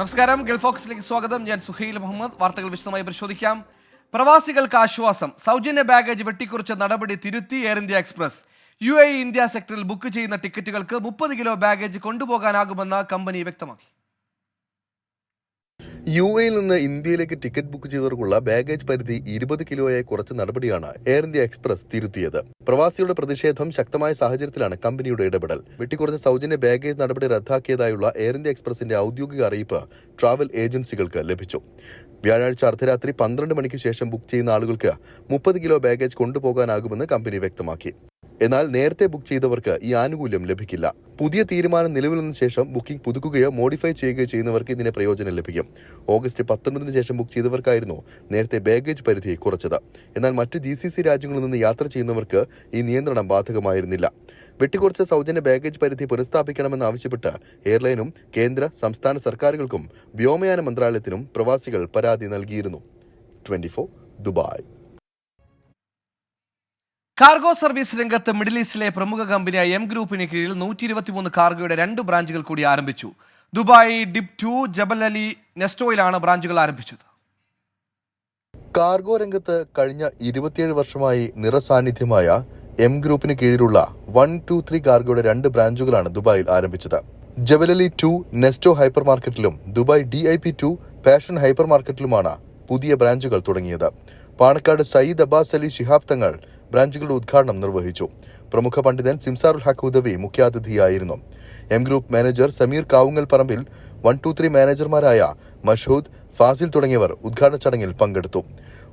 നമസ്കാരം ഗൾഫോക്സിലേക്ക് സ്വാഗതം. ഞാൻ സുഹൈൽ മുഹമ്മദ്. വാർത്തകൾ വിശദമായി പരിശോധിക്കാം. പ്രവാസികൾക്ക് ആശ്വാസം. സൗജന്യ ബാഗേജ് വെട്ടിക്കുറിച്ച നടപടി തിരുത്തി Air India Express. U India സെക്ടറിൽ ബുക്ക് ചെയ്യുന്ന ടിക്കറ്റുകൾക്ക് മുപ്പത് കിലോ ബാഗേജ് കൊണ്ടുപോകാനാകുമെന്ന് കമ്പനി വ്യക്തമാക്കി. യു എയിൽ നിന്ന് ഇന്ത്യയിലേക്ക് ടിക്കറ്റ് ബുക്ക് ചെയ്തവർക്കുള്ള ബാഗേജ് പരിധി ഇരുപത് കിലോയായി കുറച്ച നടപടിയാണ് എയർ ഇന്ത്യ എക്സ്പ്രസ് തിരുത്തിയത്. പ്രവാസികളുടെ പ്രതിഷേധം ശക്തമായ സാഹചര്യത്തിലാണ് കമ്പനിയുടെ ഇടപെടൽ. വെട്ടിക്കുറച്ച സൗജന്യ ബാഗേജ് നടപടി റദ്ദാക്കിയതായുള്ള എയർ ഇന്ത്യ എക്സ്പ്രസിന്റെ ഔദ്യോഗിക അറിയിപ്പ് ട്രാവൽ ഏജൻസികൾക്ക് ലഭിച്ചു. വ്യാഴാഴ്ച അർദ്ധരാത്രി പന്ത്രണ്ട് മണിക്ക് ശേഷം ബുക്ക് ചെയ്യുന്ന ആളുകൾക്ക് മുപ്പത് കിലോ ബാഗേജ് കൊണ്ടുപോകാനാകുമെന്ന് കമ്പനി വ്യക്തമാക്കി. എന്നാൽ നേരത്തെ ബുക്ക് ചെയ്തവർക്ക് ഈ ആനുകൂല്യം ലഭിക്കില്ല. പുതിയ തീരുമാനം നിലവിൽ വന്ന ശേഷം ബുക്കിംഗ് പുതുക്കുകയോ മോഡിഫൈ ചെയ്യുകയോ ചെയ്യുന്നവർക്ക് ഇതിന്റെ പ്രയോജനം ലഭിക്കും. ഓഗസ്റ്റ് പത്തൊൻപതിന് ശേഷം ബുക്ക് ചെയ്തവർക്കായിരുന്നു നേരത്തെ ബാഗേജ് പരിധി കുറച്ചത്. എന്നാൽ മറ്റ് ജി രാജ്യങ്ങളിൽ നിന്ന് യാത്ര ചെയ്യുന്നവർക്ക് ഈ നിയന്ത്രണം ബാധകമായിരുന്നില്ല. വെട്ടിക്കുറച്ച സൗജന്യ ബാഗേജ് പരിധി പുനഃസ്ഥാപിക്കണമെന്നാവശ്യപ്പെട്ട് എയർലൈനും കേന്ദ്ര സംസ്ഥാന സർക്കാരുകൾക്കും വ്യോമയാന മന്ത്രാലയത്തിനും പ്രവാസികൾ പരാതി നൽകിയിരുന്നു. Twenty Dubai. കാർഗോ സർവീസ് രംഗത്ത് മിഡിൽ ഈസ്റ്റിലെ പ്രമുഖ കമ്പനിയായ എം ഗ്രൂപ്പിന് കീഴിൽ നൂറ്റി ഇരുപത്തിമൂന്ന് കാർഗോയുടെ രണ്ട് ബ്രാഞ്ചുകൾ കൂടി ആരംഭിച്ചു. Dubai DIP two Jebel Ali നെസ്റ്റോയിലാണ് ബ്രാഞ്ചുകൾ ആരംഭിച്ചത്. കാർഗോ രംഗത്ത് കഴിഞ്ഞ ഇരുപത്തിയേഴ് വർഷമായി നിറസാന്നിധ്യമായ എം ഗ്രൂപ്പിന് കീഴിലുള്ള വൺ ടു ത്രീ കാർഗോയുടെ രണ്ട് ബ്രാഞ്ചുകളാണ് ദുബായിൽ ആരംഭിച്ചത്. Jebel Ali two Nesto hyper മാർക്കറ്റിലും Dubai D I P two Pasons hyper മാർക്കറ്റിലുമാണ് പുതിയ ബ്രാഞ്ചുകൾ തുടങ്ങിയത്. പാണക്കാട് സയ്യിദ് അബ്ബാസ് അലി ശിഹാബ് തങ്ങൾ ബ്രാഞ്ചുകളുടെ ഉദ്ഘാടനം നിർവഹിച്ചു. പ്രമുഖ പണ്ഡിതൻ Simsarul Haq ഉദവി മുഖ്യാതിഥിയായിരുന്നു. M group manager Sameer Kavungal Parambil one two three മാനേജർമാരായ Mashood Fazil തുടങ്ങിയവർ ഉദ്ഘാടന ചടങ്ങിൽ പങ്കെടുത്തു.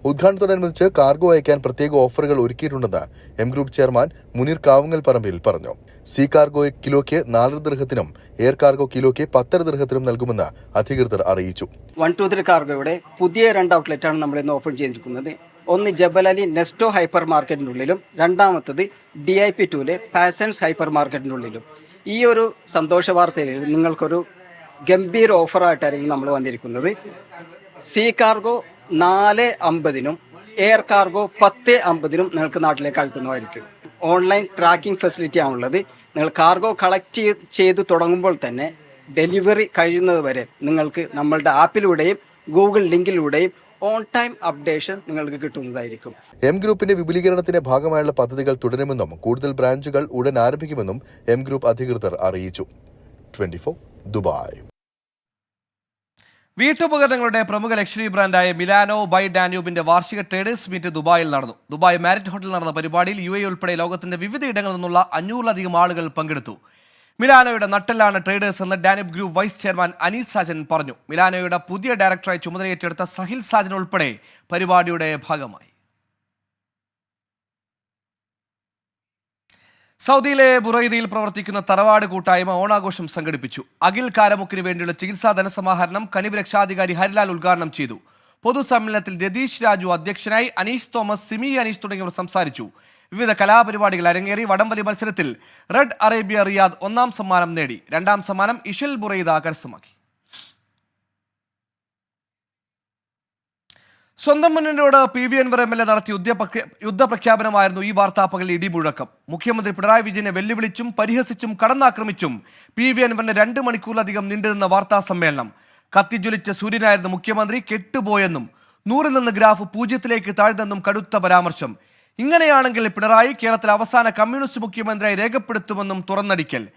ഉദ്ഘാടനത്തോടനുബന്ധിച്ച് കാർഗോ അയക്കാൻ പ്രത്യേക ഓഫറുകൾ ഒരുക്കിയിട്ടുണ്ടെന്ന് M group chairman Muneer Kavungal Parambil പറഞ്ഞു. സി കാർഗോ കിലോയ്ക്ക് നാലര ദൃഹത്തിനും എയർ കാർഗോ കിലോയ്ക്ക് പത്തര ദൃഹത്തിനും നൽകുമെന്ന് അധികൃതർ അറിയിച്ചു. വൺ ടു ത്രീ കാർഗോയുടെ പുതിയ രണ്ട് ഔട്ട്ലെറ്റാണ് നമ്മൾ ഇന്ന് ഓപ്പൺ ചെയ്തിരിക്കുന്നത്. ഒന്ന് ജബലലി നെസ്റ്റോ ഹൈപ്പർ മാർക്കറ്റിനുള്ളിലും രണ്ടാമത്തത് ഡി ഐ പി ടുവിലെ പാസൻസ് ഹൈപ്പർ മാർക്കറ്റിനുള്ളിലും ഈ ഒരു സന്തോഷ വാർത്തയിൽ നിങ്ങൾക്കൊരു ഗംഭീര ഓഫറായിട്ടായിരിക്കും നമ്മൾ വന്നിരിക്കുന്നത്. സി കാർഗോ നാല് അമ്പതിനും എയർ കാർഗോ പത്ത് അമ്പതിനും നിങ്ങൾക്ക് നാട്ടിലേക്ക് അയക്കുന്നതായിരിക്കും. ഓൺലൈൻ ട്രാക്കിംഗ് ഫെസിലിറ്റി ആണുള്ളത്. നിങ്ങൾ കാർഗോ കളക്ട് ചെയ്ത് തുടങ്ങുമ്പോൾ തന്നെ ഡെലിവറി കഴിയുന്നത് വരെ നിങ്ങൾക്ക് നമ്മളുടെ ആപ്പിലൂടെയും ഗൂഗിൾ ലിങ്കിലൂടെയും ഓൺ ടൈം അപ്ഡേഷൻ നിങ്ങൾക്ക് കിട്ടുന്നതായിരിക്കും. എം ഗ്രൂപ്പിന്റെ വിപുലീകരണത്തിന്റെ ഭാഗമായുള്ള പദ്ധതികൾ തുടരുമെന്നും കൂടുതൽ ബ്രാഞ്ചുകൾ ഉടൻ ആരംഭിക്കുമെന്നും എം ഗ്രൂപ്പ് അധികൃതർ അറിയിച്ചു. Twenty Dubai. വീട്ടുപകരണങ്ങളുടെ പ്രമുഖ ലക്ഷറി ബ്രാൻഡായ മിലാനോ ബൈ ഡാന്യൂബിന്റെ വാർഷിക ട്രേഡേഴ്സ് മീറ്റ് ദുബായിൽ നടന്നു. ദുബായ് മാരിറ്റ് ഹോട്ടലിൽ നടന്ന പരിപാടിയിൽ യു എ ഉൾപ്പെടെ ലോകത്തിന്റെ വിവിധ ഇടങ്ങളിൽ നിന്നുള്ള അഞ്ഞൂറിലധികം ആളുകൾ പങ്കെടുത്തു. മിലാനോയുടെ നട്ടെല്ലാണ് ട്രേഡേഴ്സ് എന്ന് Danib group vice chairman Anees Sajan പറഞ്ഞു. മിലാനോയുടെ പുതിയ ഡയറക്ടറായി ചുമതലയേറ്റെടുത്ത സഹിൽ സാജൻ ഉൾപ്പെടെ പരിപാടിയുടെ ഭാഗമായി. സൗദിയിലെ ബുറൈദയിൽ പ്രവർത്തിക്കുന്ന തറവാട് കൂട്ടായ്മ ഓണാഘോഷം സംഘടിപ്പിച്ചു. അഖിൽ കാരമുക്കിന് വേണ്ടിയുള്ള ചികിത്സാ ധനസമാഹരണം കനിവ് രക്ഷാധികാരി ഹരിലാൽ ഉദ്ഘാടനം ചെയ്തു. പൊതുസമ്മേളനത്തിൽ രതീഷ് രാജു അധ്യക്ഷനായി അനീഷ് തോമസ് സിമി അനീഷ് തുടങ്ങിയവർ സംസാരിച്ചു. വിവിധ കലാപരിപാടികൾ അരങ്ങേറി വടംവലി മത്സരത്തിൽ റെഡ് അറേബ്യ റിയാദ് ഒന്നാം സമ്മാനം നേടി. രണ്ടാം സമ്മാനം ഇഷൽ ബുറൈദ കരസ്ഥമാക്കി. സ്വന്തം മുന്നണിയോട് P V Anvar M L A നടത്തിയ യുദ്ധപ്രഖ്യ- യുദ്ധപ്രഖ്യാപനമായിരുന്നു ഈ വാർത്താപ്പകൽ ഇടിമുഴക്കം. മുഖ്യമന്ത്രി പിണറായി വിജയനെ വെല്ലുവിളിച്ചും പരിഹസിച്ചും കടന്നാക്രമിച്ചും പി വി അൻവറിന്റെ രണ്ട് മണിക്കൂറിലധികം നീണ്ടിരുന്ന വാർത്താ സമ്മേളനം. കത്തിജ്വലിച്ച സൂര്യനായിരുന്ന മുഖ്യമന്ത്രി കെട്ടുപോയെന്നും നൂറിൽ നിന്ന് ഗ്രാഫ് പൂജ്യത്തിലേക്ക് താഴ്ന്നെന്നും കടുത്ത പരാമർശം. ഇങ്ങനെയാണെങ്കിൽ പിണറായി കേരളത്തിലെ അവസാന കമ്മ്യൂണിസ്റ്റ് മുഖ്യമന്ത്രിയായി രേഖപ്പെടുത്തുമെന്നും തുറന്നടിക്കൽ.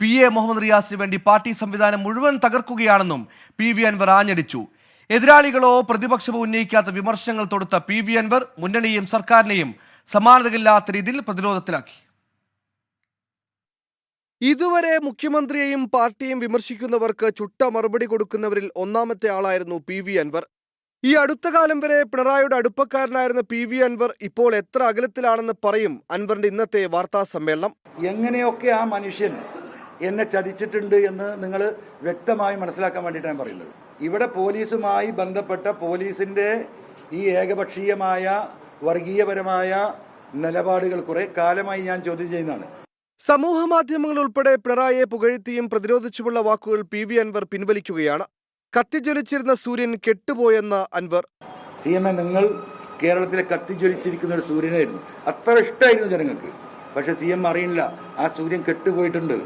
പി. എ. മുഹമ്മദ് റിയാസിന് വേണ്ടി പാർട്ടി സംവിധാനം മുഴുവൻ തകർക്കുകയാണെന്നും പി. വി. അൻവർ ആഞ്ഞടിച്ചു. എതിരാളികളോ പ്രതിപക്ഷമോ ഉന്നയിക്കാത്ത വിമർശനങ്ങൾ തൊടുത്ത പി. വി. അൻവർ മുന്നണിയെയും സർക്കാരിനെയും സമാനതകളില്ലാത്ത രീതിയിൽ പ്രതിരോധത്തിലാക്കി. ഇതുവരെ മുഖ്യമന്ത്രിയെയും പാർട്ടിയും വിമർശിക്കുന്നവർക്ക് ചുട്ട മറുപടി കൊടുക്കുന്നവരിൽ ഒന്നാമത്തെ ആളായിരുന്നു പി. വി. അൻവർ. ഈ അടുത്ത കാലം വരെ പിണറായിയുടെ അടുപ്പക്കാരനായിരുന്ന പി വി അൻവർ ഇപ്പോൾ എത്ര അകലത്തിലാണെന്ന് പറയും അൻവറിന്റെ ഇന്നത്തെ വാർത്താ സമ്മേളനം. എങ്ങനെയൊക്കെ ആ മനുഷ്യൻ എന്നെ ചതിച്ചിട്ടുണ്ട് എന്ന് നിങ്ങൾ വ്യക്തമായി മനസ്സിലാക്കാൻ വേണ്ടിയിട്ടാണ് പറയുന്നത്. ഇവിടെ പോലീസുമായി ബന്ധപ്പെട്ട പോലീസിന്റെ ഈ ഏകപക്ഷീയമായ വർഗീയപരമായ നിലപാടുകൾ കുറെ കാലമായി ഞാൻ ചോദ്യം ചെയ്യുന്നതാണ്. സമൂഹ മാധ്യമങ്ങൾ ഉൾപ്പെടെ പിണറായിയെ പുകഴ്ത്തിയും പ്രതിരോധിച്ചുമുള്ള വാക്കുകൾ പി വി അൻവർ പിൻവലിക്കുകയാണ്. കത്തിജ്വലിച്ചിരുന്ന സൂര്യൻ കെട്ടുപോയെന്ന അൻവർ. സി എം എ നിങ്ങൾ കേരളത്തിലെ കത്തിജ്വലിച്ചിരിക്കുന്ന ഒരു സൂര്യനായിരുന്നു. അത്ര ഇഷ്ടമായിരുന്നു ജനങ്ങൾക്ക്. പക്ഷെ സി എം അറിയില്ല ആ സൂര്യൻ കെട്ടുപോയിട്ടുണ്ട്.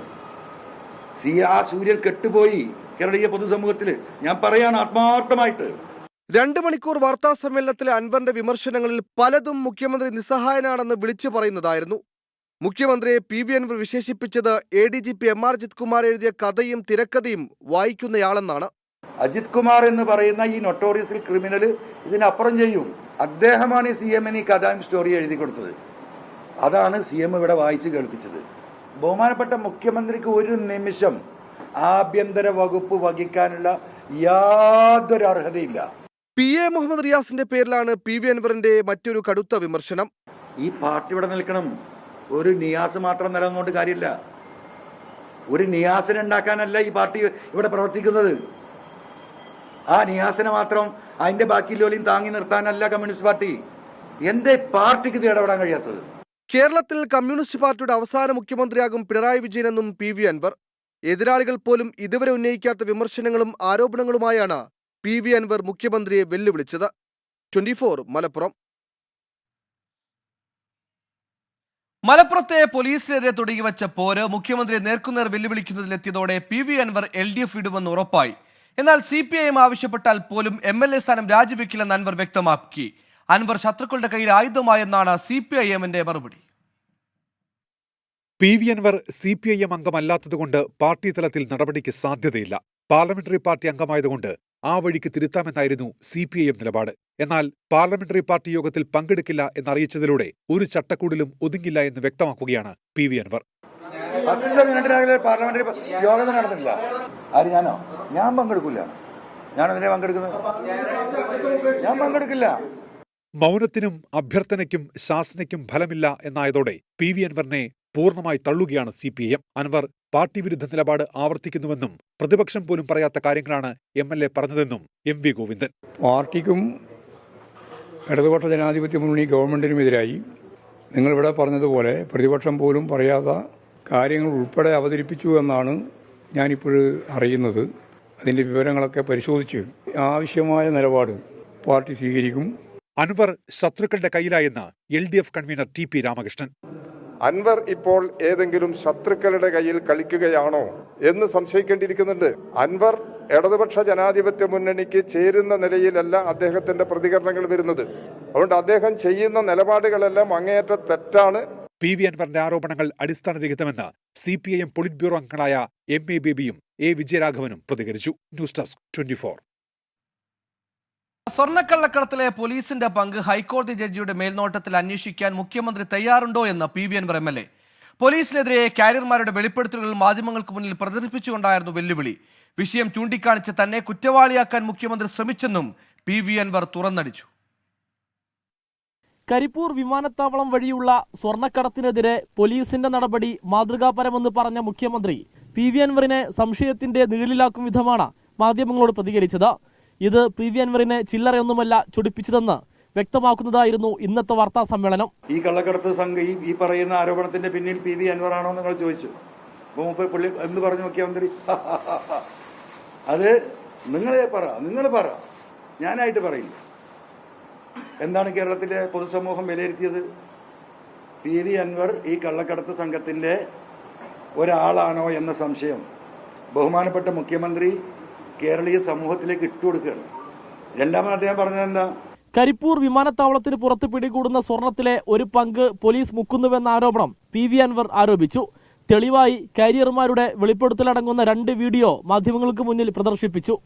സി ആ സൂര്യൻ കെട്ടുപോയി കേരളീയ പൊതുസമൂഹത്തിൽ ഞാൻ പറയാണ് ആത്മാർത്ഥമായിട്ട്. രണ്ട് മണിക്കൂർ വാർത്താ സമ്മേളനത്തിലെ അൻവറിന്റെ വിമർശനങ്ങളിൽ പലതും മുഖ്യമന്ത്രി നിസ്സഹായനാണെന്ന് വിളിച്ചു പറയുന്നതായിരുന്നു. മുഖ്യമന്ത്രിയെ പി വി അൻവർ വിശേഷിപ്പിച്ചത് A D G P M R Jith Kumar എഴുതിയ കഥയും തിരക്കഥയും വായിക്കുന്നയാളെന്നാണ്. അജിത് കുമാർ എന്ന് പറയുന്ന ഈ നൊട്ടോറിയസിൽ ക്രിമിനൽ ഇതിനപ്പുറം ചെയ്യും. അദ്ദേഹമാണ് ഈ സി എമ്മിന് ഈ കഥാം സ്റ്റോറി എഴുതി കൊടുത്തത്. അതാണ് സി എം ഇവിടെ വായിച്ച് കേൾപ്പിച്ചത്. ബഹുമാനപ്പെട്ട മുഖ്യമന്ത്രിക്ക് ഒരു നിമിഷം ആഭ്യന്തര വകുപ്പ് വഹിക്കാനുള്ള യാതൊരു അർഹതയില്ല. പി എ മുഹമ്മദ് റിയാസിന്റെ പേരിലാണ് പി വി അൻവറിന്റെ മറ്റൊരു കടുത്ത വിമർശനം. ഈ പാർട്ടി ഇവിടെ നിൽക്കണം. ഒരു നിയാസ് മാത്രം നിലനിന്നുകൊണ്ട് കാര്യമില്ല. ഒരു നിയാസിനുണ്ടാക്കാനല്ല ഈ പാർട്ടി ഇവിടെ പ്രവർത്തിക്കുന്നത്. ആ നിയാസിനെ മാത്രം അതിന്റെ ബാക്കി ലോലിയും താങ്ങി നിർത്താനല്ല കമ്മ്യൂണിസ്റ്റ് പാർട്ടി. എന്തേ പാർട്ടിക്ക് ഇത് ഇടപെടാൻ കഴിയാത്തത്? കേരളത്തിൽ കമ്മ്യൂണിസ്റ്റ് പാർട്ടിയുടെ അവസാന മുഖ്യമന്ത്രിയാകും പിണറായി വിജയനെന്നും പി വി അൻവർ. എതിരാളികൾ പോലും ഇതുവരെ ഉന്നയിക്കാത്ത വിമർശനങ്ങളും ആരോപണങ്ങളുമായാണ് പി വി അൻവർ മുഖ്യമന്ത്രിയെ വെല്ലുവിളിച്ചത്. ട്വന്റി മലപ്പുറം. മലപ്പുറത്തെ പോലീസിനെതിരെ തുടങ്ങിവച്ച പോര് മുഖ്യമന്ത്രിയെ നേർക്കുനേർ വെല്ലുവിളിക്കുന്നതിലെത്തിയതോടെ P V Anvar L D F ഇടുമെന്ന് ഉറപ്പായി. എന്നാൽ സി പി ഐ എം ആവശ്യപ്പെട്ടാൽ പോലും എം എൽ എ സ്ഥാനം രാജിവെക്കില്ലെന്ന് അൻവർ വ്യക്തമാക്കി. അൻവർ ശത്രുക്കളുടെ കയ്യിൽ ആയുധമായെന്നാണ് സി പി ഐ എമ്മിന്റെ മറുപടി. P V Anvar C P I M അംഗമല്ലാത്തതുകൊണ്ട് party തലത്തിൽ നടപടിക്ക് സാധ്യതയില്ല. പാർലമെന്ററി പാർട്ടി അംഗമായതുകൊണ്ട് ആ വഴിക്ക് തിരുത്താമെന്നായിരുന്നു സി പി ഐ എം നിലപാട്. എന്നാൽ പാർലമെന്ററി പാർട്ടി യോഗത്തിൽ പങ്കെടുക്കില്ല എന്നറിയിച്ചതിലൂടെ ഒരു ചട്ടക്കൂടിലും ഒതുങ്ങില്ല എന്ന് വ്യക്തമാക്കുകയാണ് പി വി അൻവർ. പത്ത് മിനിറ്റിനകലെ പാർലമെന്ററി യോഗം നടന്നിട്ടില്ല. ആര് ഞാനോ? ഞാൻ പങ്കെടുക്കില്ല ഞാനതിനെ പങ്കെടുക്കുന്നത്? ഞാൻ പങ്കെടുക്കില്ല. മൗനത്തിനും അഭ്യർത്ഥനയ്ക്കും ശാസനയ്ക്കും ഫലമില്ല എന്നായതോടെ പി വി അൻവറിനെ പൂർണമായി തള്ളുകയാണ് C P M. Anvar party വിരുദ്ധ നിലപാട് ആവർത്തിക്കുന്നുവെന്നും പ്രതിപക്ഷം പോലും പറയാത്ത കാര്യങ്ങളാണ് എം എൽ എ പറഞ്ഞതെന്നും എം വി ഗോവിന്ദൻ. പാർട്ടിക്കും ഇടതുപക്ഷ ജനാധിപത്യ മുന്നണി ഗവൺമെന്റിനുമെതിരായി നിങ്ങളിവിടെ പറഞ്ഞതുപോലെ പ്രതിപക്ഷം പോലും പറയാത്ത കാര്യങ്ങൾ ഉൾപ്പെടെ അവതരിപ്പിച്ചു എന്നാണ് ഞാനിപ്പോൾ അറിയുന്നത് അതിന്റെ വിവരങ്ങളൊക്കെ പരിശോധിച്ച് ആവശ്യമായ നിലപാട് പാർട്ടി സ്വീകരിക്കും. അൻവർ ശത്രുക്കളുടെ കയ്യിലായെന്ന് L D F convener T P Ramakrishnan. Anwar ഇപ്പോൾ ഏതെങ്കിലും ശത്രുക്കളുടെ കയ്യിൽ കളിക്കുകയാണോ എന്ന് സംശയിക്കേണ്ടിയിരിക്കുന്നുണ്ട്. അൻവർ ഇടതുപക്ഷ ജനാധിപത്യ മുന്നണിക്ക് ചേരുന്ന നിലയിലല്ല അദ്ദേഹത്തിന്റെ പ്രതികരണങ്ങൾ വരുന്നത്. അതുകൊണ്ട് അദ്ദേഹം ചെയ്യുന്ന നിലപാടുകളെല്ലാം അങ്ങേയറ്റ തെറ്റാണ്. പി വി അൻവറിന്റെ ആരോപണങ്ങൾ അടിസ്ഥാനരഹിതമെന്ന് C P I M politburo അംഗങ്ങളായ എം എ ബേബിയും എ വിജയരാഘവനും പ്രതികരിച്ചു. News desk twenty four. സ്വർണക്കള്ളക്കടത്തിലെ പോലീസിന്റെ പങ്ക് ഹൈക്കോടതി ജഡ്ജിയുടെ മേൽനോട്ടത്തിൽ അന്വേഷിക്കാൻ മുഖ്യമന്ത്രി തയ്യാറുണ്ടോ എന്ന് P V Anwar M L A. പോലീസിനെതിരെ കാരിയർമാരുടെ വെളിപ്പെടുത്തലുകൾ മാധ്യമങ്ങൾക്ക് മുന്നിൽ പ്രചരിപ്പിച്ചുകൊണ്ടായിരുന്നു വെല്ലുവിളി. വിഷയം ചൂണ്ടിക്കാണിച്ച് തന്നെ കുറ്റവാളിയാക്കാൻ മുഖ്യമന്ത്രി ശ്രമിച്ചെന്നും പി വി അൻവർ തുറന്നടിച്ചു. കരിപ്പൂർ വിമാനത്താവളം വഴിയുള്ള സ്വർണക്കടത്തിനെതിരെ പോലീസിന്റെ നടപടി മാതൃകാപരമെന്ന് പറഞ്ഞ മുഖ്യമന്ത്രി പി വി അൻവറിനെ സംശയത്തിന്റെ നിഴലിലാക്കും വിധമാണ് മാധ്യമങ്ങളോട് പ്രതികരിച്ചത്. ഇത് പി വി അൻവറിനെ ചില്ലറയൊന്നുമല്ല ചൊടിപ്പിച്ചതെന്ന് വ്യക്തമാക്കുന്നതായിരുന്നു ഇന്നത്തെ വാർത്താ സമ്മേളനം. ഈ കള്ളക്കടത്ത് സംഘം ഈ പറയുന്ന ആരോപണത്തിന്റെ പിന്നിൽ പി വി അൻവർ ആണോ നിങ്ങൾ ചോദിച്ചു. അപ്പോൾ പുള്ളി എന്ത് പറഞ്ഞു മുഖ്യമന്ത്രി? അത് നിങ്ങളെ പറ നിങ്ങൾ പറ. ഞാനായിട്ട് പറയില്ല. എന്താണ് കേരളത്തിലെ പൊതുസമൂഹം വിലയിരുത്തിയത്? പി വി അൻവർ ഈ കള്ളക്കടത്ത് സംഘത്തിന്റെ ഒരാളാണോ എന്ന സംശയം ബഹുമാനപ്പെട്ട മുഖ്യമന്ത്രി കേരളീയ സമൂഹത്തിലേക്ക് ഇട്ടുകൊടുക്കുകയാണ് രണ്ടാമത് അദ്ദേഹം പറഞ്ഞത് എന്താ? കരിപ്പൂർ വിമാനത്താവളത്തിന് പുറത്ത് പിടികൂടുന്ന സ്വർണത്തിലെ ഒരു പങ്ക് പോലീസ് മുക്കുന്നുവെന്ന ആരോപണം പി വി അൻവർ ആരോപിച്ചു. തെളിവായി കാരിയർമാരുടെ വെളിപ്പെടുത്തലടങ്ങുന്ന രണ്ട് വീഡിയോ മാധ്യമങ്ങൾക്ക് മുന്നിൽ പ്രദർശിപ്പിച്ചു.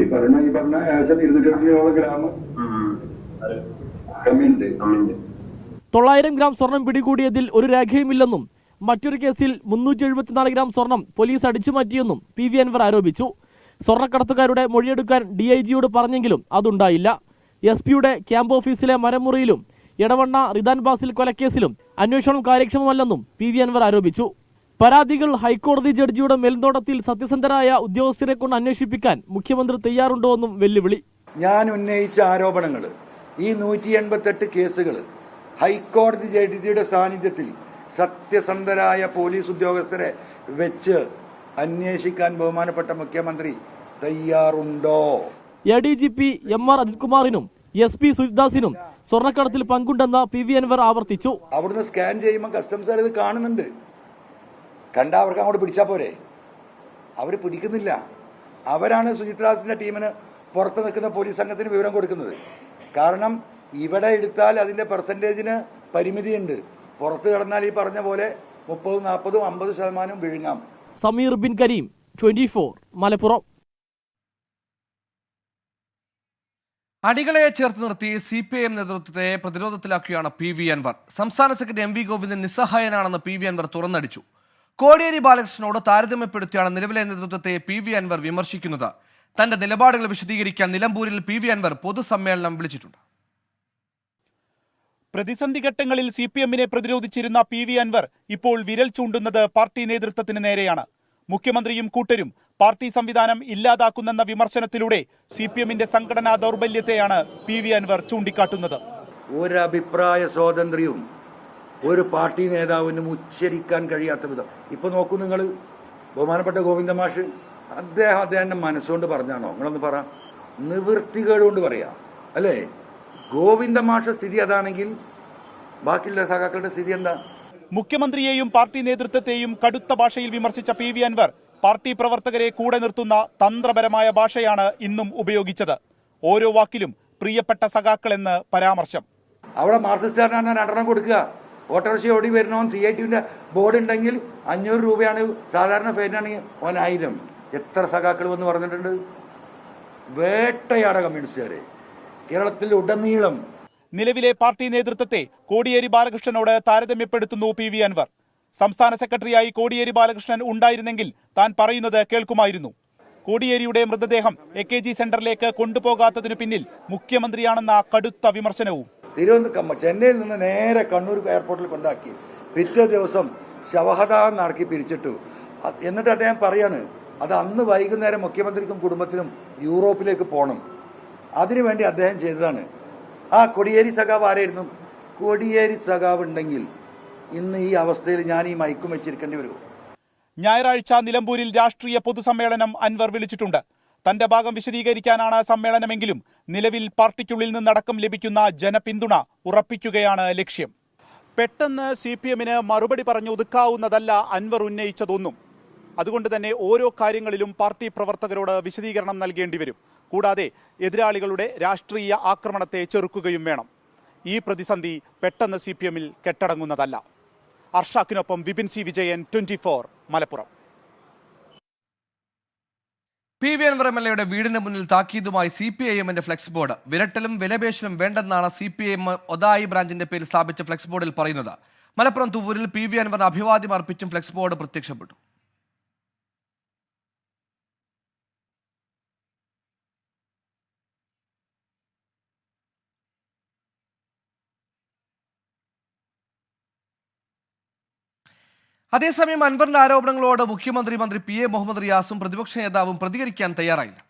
ഈ പറഞ്ഞ ഈ പറഞ്ഞ ഏകദേശം ഇരുന്നൂറ്റി എഴുപത്തിയോളം ഗ്രാം കമ്മിയുണ്ട് തൊള്ളായിരം ഗ്രാം സ്വർണം പിടികൂടിയതിൽ ഒരു രേഖയുമില്ലെന്നും മറ്റൊരു കേസിൽ മുന്നൂറ്റി എഴുപത്തിനാല് ഗ്രാം സ്വർണം പോലീസ് അടിച്ചുമാറ്റിയെന്നും പി വി അൻവർ ആരോപിച്ചു. സ്വർണക്കടത്തുകാരുടെ മൊഴിയെടുക്കാൻ ഡി ഐ ജിയോട് പറഞ്ഞെങ്കിലും അതുണ്ടായില്ല. എസ് പിയുടെ ക്യാമ്പ് ഓഫീസിലെ മരമുറിയിലും എടവണ്ണ റിദാൻ ബാസിൽ കൊലക്കേസിലും അന്വേഷണം കാര്യക്ഷമമല്ലെന്നും പി വി അൻവർ ആരോപിച്ചു. പരാതികൾ ഹൈക്കോടതി ജഡ്ജിയുടെ മേൽനോട്ടത്തിൽ സത്യസന്ധരായ ഉദ്യോഗസ്ഥരെ കൊണ്ട് അന്വേഷിപ്പിക്കാൻ മുഖ്യമന്ത്രി തയ്യാറുണ്ടോ എന്നും വെല്ലുവിളി. ഞാൻ ഉന്നയിച്ച ആരോപണങ്ങൾ ഈ നൂറ്റി എൺപത്തെട്ട് കേസുകൾ ഹൈക്കോടതി ജഡ്ജിയുടെ സാന്നിധ്യത്തിൽ സത്യസന്ധരായ പോലീസ് ഉദ്യോഗസ്ഥരെ വെച്ച് അന്വേഷിക്കാൻ ബഹുമാനപ്പെട്ട മുഖ്യമന്ത്രി തയ്യാറുണ്ടോ? A D G P M R Ajith കുമാറിനും S P സുജിദാസിനും സ്വർണക്കടത്തിൽ പങ്കുണ്ടെന്ന് പി വി അൻവർ ആവർത്തിച്ചു. അവിടുന്ന് സ്കാൻ ചെയ്യുമ്പോൾ കസ്റ്റംസുകാർ ഇത് കാണുന്നുണ്ട്. കണ്ട അവർക്ക് അങ്ങോട്ട് പിടിച്ചാൽ പോരെ. അവർ പിടിക്കുന്നില്ല. അവരാണ് സുജിത്രാസിന്റെ ടീമിന് പുറത്ത് നിൽക്കുന്ന പോലീസ് സംഘത്തിന് വിവരം കൊടുക്കുന്നത്. കാരണം ഇവിടെ എടുത്താൽ അതിന്റെ പെർസെന്റേജിന് പരിമിതിയുണ്ട്. പുറത്ത് കിടന്നാൽ ഈ പറഞ്ഞ പോലെ മുപ്പതും നാൽപ്പതും അമ്പത് ശതമാനവും വിഴുങ്ങാം. Sameer bin Kareem twenty Malappuram. അടികളെ ചേർത്ത് നിർത്തി സി പി ഐ എം നേതൃത്വത്തെ പ്രതിരോധത്തിലാക്കുകയാണ് പി വി അൻവർ. സംസ്ഥാന സെക്രട്ടറി എം വി ഗോവിന്ദൻ നിസ്സഹായനാണെന്ന് പി വി അൻവർ തുറന്നടിച്ചു. കോടിയേരി ബാലകൃഷ്ണനോട് താരതമ്യപ്പെടുത്തിയാണ് നിലവിലെ നേതൃത്വത്തെ പി വി അൻവർ വിമർശിക്കുന്നത്. തന്റെ നിലപാടുകൾ വിശദീകരിക്കാൻ നിലമ്പൂരിൽ പി വി അൻവർ പൊതുസമ്മേളനം വിളിച്ചിട്ടുണ്ട്. പ്രതിസന്ധി ഘട്ടങ്ങളിൽ സി പി എമ്മിനെ പ്രതിരോധിച്ചിരുന്ന പി വി അൻവർ ഇപ്പോൾ വിരൽ ചൂണ്ടുന്നത് പാർട്ടി നേതൃത്വത്തിന് നേരെയാണ്. മുഖ്യമന്ത്രിയും കൂട്ടരും പാർട്ടി സംവിധാനം ഇല്ലാതാക്കുന്നെന്ന വിമർശനത്തിലൂടെ സി പി എമ്മിന്റെ സംഘടനാ ദൗർബല്യത്തെയാണ് പി വി അൻവർ ചൂണ്ടിക്കാട്ടുന്നത്. ഒരഭിപ്രായ സ്വാതന്ത്ര്യവും ഒരു പാർട്ടി നേതാവിനും ഉച്ചരിക്കാൻ കഴിയാത്ത വിധം. ഇപ്പൊ നോക്കൂ നിങ്ങൾ ബഹുമാനപ്പെട്ട ഗോവിന്ദ മാഷ് അദ്ദേഹം അദ്ദേഹം മനസ്സുകൊണ്ട് പറഞ്ഞാണോ? നിങ്ങളൊന്ന് പറ. നിവൃത്തികേടുകൊണ്ട് പറയാം. അല്ലേ? ഗോവിന്ദ മാഷ സ്ഥിതി അതാണെങ്കിൽ ബാക്കിയുള്ള സഖാക്കളുടെ സ്ഥിതി എന്താ? മുഖ്യമന്ത്രിയെയും പാർട്ടി നേതൃത്വത്തെയും കടുത്ത ഭാഷയിൽ വിമർശിച്ച പി വി അൻവർ പാർട്ടി പ്രവർത്തകരെ കൂടെ നിർത്തുന്ന തന്ത്രപരമായ ഭാഷയാണ് ഇന്നും ഉപയോഗിച്ചത്. ഓരോ വാക്കിലും പ്രിയപ്പെട്ട സഖാക്കൾ എന്ന് പരാമർശം. അവിടെ മാർക്സിസ്റ്റുകാരനാണ് രണ്ടെണ്ണം കൊടുക്കുക. ഓട്ടോറിക്ഷ ഓടി വരണോ സി ഐ ടിന്റെ ബോർഡ് ഉണ്ടെങ്കിൽ അഞ്ഞൂറ് രൂപയാണ് സാധാരണ ഫൈനാണെങ്കിൽ ഓനായിരം എത്ര സഖാക്കൾ വന്ന് പറഞ്ഞിട്ടുണ്ട്? വേട്ടയാട കമ്മ്യൂണിസ്റ്റുകാരെ. കേരളത്തിൽ ഉടനീളം. നിലവിലെ പാർട്ടി നേതൃത്വത്തെ കോടിയേരി ബാലകൃഷ്ണനോട് താരതമ്യപ്പെടുത്തുന്നു പി വി അൻവർ. സംസ്ഥാന സെക്രട്ടറിയായി കോടിയേരി ബാലകൃഷ്ണൻ ഉണ്ടായിരുന്നെങ്കിൽ താൻ പറയുന്നത് കേൾക്കുമായിരുന്നു. കോടിയേരിയുടെ മൃതദേഹം എ കെ ജി സെന്ററിലേക്ക് കൊണ്ടുപോകാത്തതിനു പിന്നിൽ മുഖ്യമന്ത്രിയാണെന്ന കടുത്ത വിമർശനവും. തിരുവനന്തപുരം ചെന്നൈയിൽ നിന്ന് നേരെ കണ്ണൂർ എയർപോർട്ടിൽ കൊണ്ടാക്കി. പിറ്റേ ദിവസം ശവഹത നടക്കി പിരിച്ചിട്ടു. എന്നിട്ട് അദ്ദേഹം പറയാണ് അത് അന്ന് വൈകുന്നേരം മുഖ്യമന്ത്രിക്കും കുടുംബത്തിനും യൂറോപ്പിലേക്ക് പോകണം അതിനുവേണ്ടി അദ്ദേഹം ചെയ്തതാണ്. ആ കൊടിയേരി സഖാവ് ആരായിരുന്നു? കൊടിയേരി സഖാവ് ഉണ്ടെങ്കിൽ ഇന്ന് ഈ അവസ്ഥയിൽ ഞാൻ ഈ മയക്കും വെച്ചിരിക്കേണ്ടി വരുമോ ഞായറാഴ്ച നിലമ്പൂരിൽ രാഷ്ട്രീയ പൊതുസമ്മേളനം അൻവർ വിളിച്ചിട്ടുണ്ട്. തന്റെ ഭാഗം വിശദീകരിക്കാനാണ് സമ്മേളനമെങ്കിലും നിലവിൽ പാർട്ടിക്കുള്ളിൽ നിന്നടക്കം ലഭിക്കുന്ന ജനപിന്തുണ ഉറപ്പിക്കുകയാണ് ലക്ഷ്യം. പെട്ടെന്ന് സി പി എമ്മിന് മറുപടി പറഞ്ഞു ഒതുക്കാവുന്നതല്ല അൻവർ ഉന്നയിച്ചതൊന്നും. അതുകൊണ്ട് തന്നെ ഓരോ കാര്യങ്ങളിലും പാർട്ടി പ്രവർത്തകരോട് വിശദീകരണം നൽകേണ്ടി വരും. കൂടാതെ എതിരാളികളുടെ രാഷ്ട്രീയ ആക്രമണത്തെ ചെറുക്കുകയും വേണം. ഈ പ്രതിസന്ധി പെട്ടെന്ന് സി പി എമ്മിൽ കെട്ടടങ്ങുന്നതല്ല. അർഷാക്കിനൊപ്പം Vipin C Vijayan twenty four Malappuram. P V Anwar M L എയുടെ വീടിന് മുന്നിൽ താക്കീതുമായി സി പി ഐ എമ്മിന്റെ ഫ്ലെക്സ് ബോർഡ്. വിരട്ടലും വിലപേശലും വേണ്ടെന്നാണ് C P I M Othayi ബ്രാഞ്ചിന്റെ പേരിൽ സ്ഥാപിച്ച ഫ്ലെക്സ് ബോർഡിൽ പറയുന്നത്. മലപ്പുറം തുവൂരിൽ പി വി അൻവറിന് അഭിവാദ്യം അർപ്പിച്ചും ഫ്ലെക്സ് ബോർഡ് പ്രത്യക്ഷപ്പെട്ടു. അതേസമയം അൻവറിന്റെ ആരോപണങ്ങളോട് മുഖ്യമന്ത്രി മന്ത്രി പി എ മുഹമ്മദ് റിയാസും പ്രതിപക്ഷ നേതാവും പ്രതികരിക്കാൻ തയ്യാറായില്ല.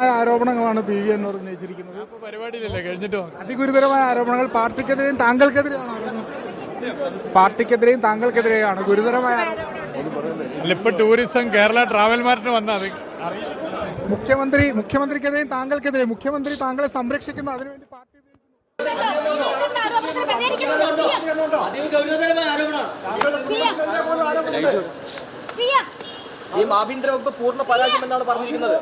ആരോപണങ്ങളാണ് പി വി എന്നോട് ഉന്നയിച്ചിരിക്കുന്നത്. പരിപാടിയിലല്ലേ? കഴിഞ്ഞിട്ട് അതിഗുരുതരമായ ആരോപണങ്ങൾ പാർട്ടിക്കെതിരെയും താങ്കൾക്കെതിരെയാണ് പാർട്ടിക്കെതിരെയും താങ്കൾക്കെതിരെയാണ് ഗുരുതരമായ ഇപ്പൊ ടൂറിസം കേരള ട്രാവൽ മാർട്ടിന് വന്നത് മുഖ്യമന്ത്രി മുഖ്യമന്ത്രിക്കെതിരെയും താങ്കൾക്കെതിരെ മുഖ്യമന്ത്രി താങ്കളെ സംരക്ഷിക്കുന്ന അതിനുവേണ്ടി പാർട്ടി ആഭ്യന്തര വകുപ്പ് പൂർണ പരാജയമെന്നാണ് പറഞ്ഞിരിക്കുന്നത്.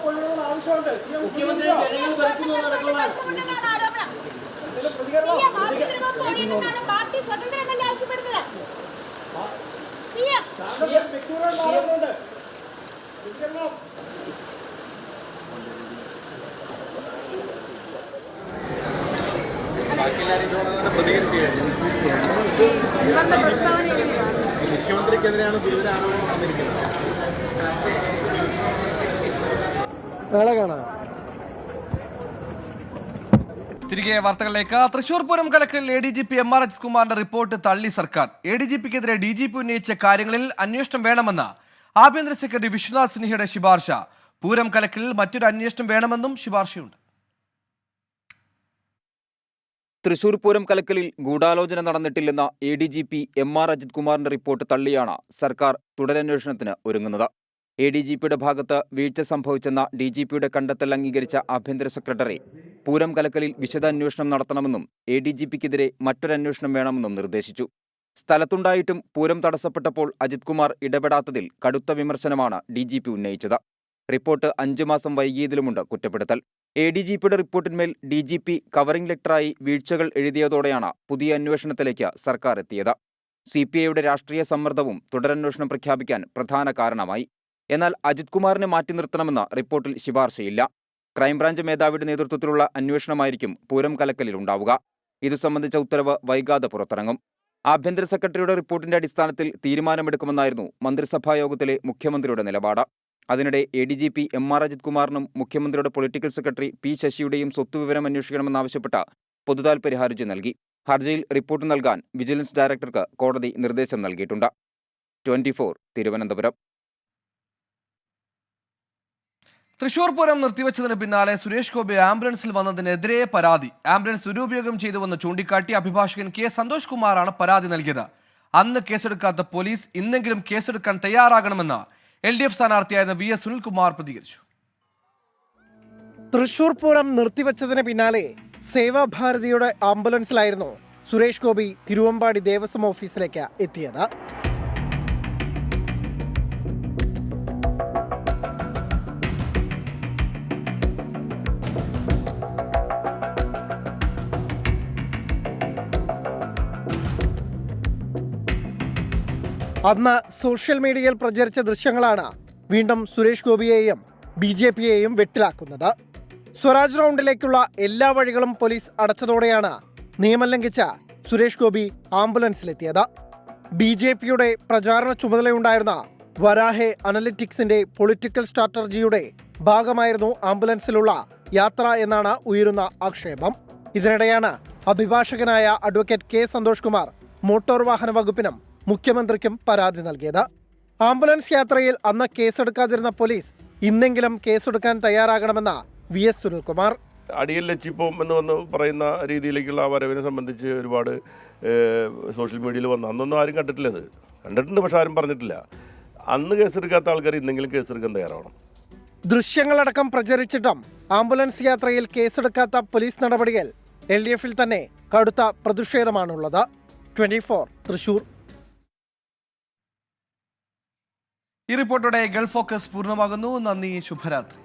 തിരികെ വാർത്തകളിലേക്ക്. Thrissur Pooram കലക്ടറിൽ A D G P M R Ajith കുമാറിന്റെ റിപ്പോർട്ട് തള്ളി സർക്കാർ. എ ഡി ജി പിക്കെതിരെ ഡി ജി പി ഉന്നയിച്ച കാര്യങ്ങളിൽ അന്വേഷണം വേണമെന്ന് ആഭ്യന്തര സെക്രട്ടറി വിശ്വനാഥ് സിൻഹയുടെ ശുപാർശ. പൂരം കലക്കലിൽ മറ്റൊരു അന്വേഷണം വേണമെന്നും ശുപാർശയുണ്ട്. തൃശൂർ പൂരം കലക്കലിൽ ഗൂഢാലോചന നടന്നിട്ടില്ലെന്ന A D G P M R Ajith കുമാറിന്റെ റിപ്പോർട്ട് തള്ളിയാണ് സർക്കാർ തുടരന്വേഷണത്തിന് ഒരുങ്ങുന്നത്. എ ഡി ജി പിയുടെ ഭാഗത്ത് വീഴ്ച സംഭവിച്ചെന്ന ഡി ജി പിയുടെ കണ്ടെത്തൽ അംഗീകരിച്ച ആഭ്യന്തര സെക്രട്ടറി പൂരം കലക്കലിൽ വിശദാന്വേഷണം നടത്തണമെന്നും എ ഡി ജി പിക്കെതിരെ മറ്റൊരന്വേഷണം വേണമെന്നും നിർദ്ദേശിച്ചു. സ്ഥലത്തുണ്ടായിട്ടും പൂരം തടസ്സപ്പെട്ടപ്പോൾ അജിത് കുമാർ ഇടപെടാത്തതിൽ കടുത്ത വിമർശനമാണ് ഡി ജി പി ഉന്നയിച്ചത്. റിപ്പോർട്ട് അഞ്ചു മാസം വൈകിയതിലുമുണ്ട് കുറ്റപ്പെടുത്തൽ. എ ഡി ജി പിയുടെ റിപ്പോർട്ടിന്മേൽ ഡി ജി പി കവറിംഗ് ലെറ്ററായി വീഴ്ചകൾ എഴുതിയതോടെയാണ് പുതിയ അന്വേഷണത്തിലേക്ക് സർക്കാർ എത്തിയത്. സി പി ഐയുടെ രാഷ്ട്രീയ സമ്മർദ്ദവും തുടരന്വേഷണം പ്രഖ്യാപിക്കാൻ പ്രധാന കാരണമായി. എന്നാൽ അജിത് കുമാറിനെ മാറ്റി നിർത്തണമെന്ന് റിപ്പോർട്ടിൽ ശുപാർശയില്ല. ക്രൈംബ്രാഞ്ച് മേധാവിയുടെ നേതൃത്വത്തിലുള്ള അന്വേഷണമായിരിക്കും പൂരം കലക്കലിൽ ഉണ്ടാവുക. ഇതു സംബന്ധിച്ച ഉത്തരവ് വൈകാതെ പുറത്തിറങ്ങും. ആഭ്യന്തര സെക്രട്ടറിയുടെ റിപ്പോർട്ടിന്റെ അടിസ്ഥാനത്തിൽ തീരുമാനമെടുക്കുമെന്നായിരുന്നു മന്ത്രിസഭാ യോഗത്തിലെ മുഖ്യമന്ത്രിയുടെ നിലപാട്. അതിനിടെ A D G P M R Ajith കുമാറിനും മുഖ്യമന്ത്രിയുടെ പൊളിറ്റിക്കൽ സെക്രട്ടറി പി ശശിയുടെയും സ്വത്തുവിവരം അന്വേഷിക്കണമെന്നാവശ്യപ്പെട്ട പൊതുതാൽപര്യ ഹർജി നൽകി. ഹർജിയിൽ റിപ്പോർട്ട് നൽകാൻ വിജിലൻസ് ഡയറക്ടർക്ക് കോടതി നിർദ്ദേശം നൽകിയിട്ടുണ്ട്. ട്വന്റി തിരുവനന്തപുരം. തൃശൂർ പൂരം നിർത്തിവെച്ചതിന് പിന്നാലെ സുരേഷ് ഗോപി ആംബുലൻസിൽ വന്നതിനെതിരെ പരാതി. ആംബുലൻസ് ദുരുപയോഗം ചെയ്തുവെന്ന് ചൂണ്ടിക്കാട്ടി അഭിഭാഷകൻ കെ സന്തോഷ് കുമാറാണ് പരാതി നൽകിയത്. അന്ന് കേസെടുക്കാത്ത പോലീസ് ഇന്നെങ്കിലും കേസെടുക്കാൻ തയ്യാറാകണമെന്ന് എൽ ഡി എഫ് സ്ഥാനാർത്ഥിയായിരുന്ന വി എസ് സുനിൽകുമാർ പ്രതികരിച്ചു. തൃശൂർ പൂരം നിർത്തിവെച്ചതിന് പിന്നാലെ സേവാഭാരതിയുടെ ആംബുലൻസിലായിരുന്നു സുരേഷ് ഗോപി തിരുവമ്പാടി ദേവസ്വം ഓഫീസിലേക്ക് എത്തിയത്. അന്ന് സോഷ്യൽ മീഡിയയിൽ പ്രചരിച്ച ദൃശ്യങ്ങളാണ് വീണ്ടും സുരേഷ് ഗോപിയെയും ബി ജെ പിയെയും വെട്ടിലാക്കുന്നത്. സ്വരാജ് റൗണ്ടിലേക്കുള്ള എല്ലാ വഴികളും പോലീസ് അടച്ചതോടെയാണ് നിയമം ലംഘിച്ച സുരേഷ് ഗോപി ആംബുലൻസിലെത്തിയത്. ബി ജെ പിയുടെ പ്രചാരണ ചുമതലയുണ്ടായിരുന്ന വരാഹെ അനലിറ്റിക്സിന്റെ പൊളിറ്റിക്കൽ സ്ട്രാറ്റജിയുടെ ഭാഗമായിരുന്നു ആംബുലൻസിലുള്ള യാത്ര എന്നാണ് ഉയരുന്ന ആക്ഷേപം. ഇതിനിടെയാണ് അഭിഭാഷകനായ advocate K Santhosh Kumar motor വാഹന വകുപ്പിനും മുഖ്യമന്ത്രിക്കും പരാതി നൽകിയത്. ആംബുലൻസ് യാത്രയിൽ അന്ന് കേസെടുക്കാതിരുന്ന പോലീസ് ഇന്നെങ്കിലും കേസെടുക്കാൻ തയ്യാറാകണമെന്ന വി എസ് സുനിൽകുമാർ. അടിയിൽ ലച്ചിപ്പോം എന്ന് വന്ന് പറയുന്ന രീതിയിലേക്കുള്ള ആ വരവിനെ സംബന്ധിച്ച് ഒരുപാട് സോഷ്യൽ മീഡിയയിൽ വന്നു. അന്നൊന്നും ആരും കണ്ടിട്ടില്ല അത് കണ്ടിട്ടുണ്ട് പക്ഷെ ആരും പറഞ്ഞിട്ടില്ല. അന്ന് കേസെടുക്കാത്ത ആൾക്കാർ ഇന്നെങ്കിലും കേസെടുക്കാൻ തയ്യാറാവണം. ദൃശ്യങ്ങളടക്കം പ്രചരിച്ചിട്ടും ആംബുലൻസ് യാത്രയിൽ കേസെടുക്കാത്ത പോലീസ് നടപടികൾ എൽ ഡി എഫിൽ തന്നെ കടുത്ത പ്രതിഷേധമാണുള്ളത്. Twenty four Thrissur. ഈ റിപ്പോർട്ടോടെ ഗൾഫ് ഫോക്കസ് പൂർണമാകുന്നു. നന്ദി ശുഭരാത്രി.